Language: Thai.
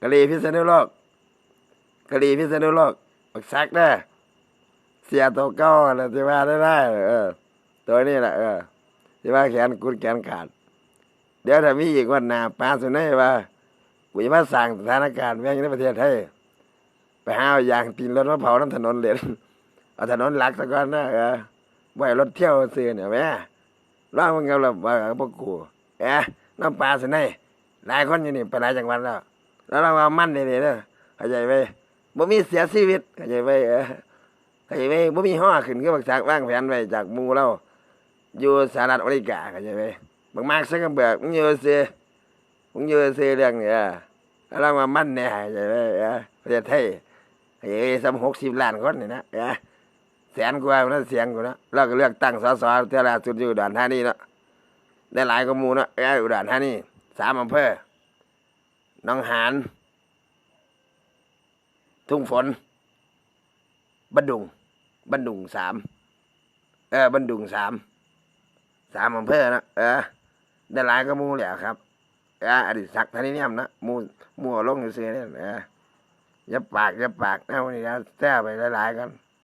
กะลีพิษณุโลกกะลีพิษณุโลกบักซักเด้อเสียตัวเก้าน่ะที่ว่าได้ได้เออ ตัวนี้แหละเออที่ว่าแขนกุดแขนขาด เดี๋ยวถ้ามีอีกวันหนาปาสุนัยว่ากูจะมาสั่งสถานการณ์แม่งในประเทศไทยไปหาเอายางตีนรถมาเผาน้ำถนนเหรียญเอาถนนหลักซะก่อนนะเออไว้รถเที่ยวซื้อเนี่ยแม่ร้องมันกับเราว่าพวกกูเอ๊ะน้ำปลาสุนัยหลายคนอยู่นี่ไปหลายจังหวัดแล้ว แล้วเรามามั่นนี่เลยเด้อเข้าใจไหมบ่มีเสียชีวิตเข้าใจไหมเออเข้าใจไหมบ่มีห่อขึ้นก็บักจากวางแผนไว้จากมูเราอยู่สหรัฐอเมริกาเข้าใจไหมบางมากซักเบิกมึงอยู่เสียมึงอยู่เสียเรื่องเนี่ยแล้วเรามามั่นเนี่ยเข้าใจไหมเออประเทศไทยเฮ้ยสามหกสิบล้านคนนี่นะเออแสนกว่านั่นเสียงกูนะเราก็เลือกตั้งสสเท่าไรสุดอยู่ด่านท่านี่เนาะได้หลายกว่ามูเนาะเอออุด่านท่านี่สามอำเภอ หนองหาน ทุ่งฝน บันดุง บันดุงสาม เออ บันดุงสาม สามอำเภอนะ เออได้หลายก็มูแล้วครับ เอออดีตศักดิ์ธนิยมนะมูหมูเอาลงอยู่เสียเนี่ยเออย่าปากย่าปากเอานี่นะแท้ไปหลายๆกัน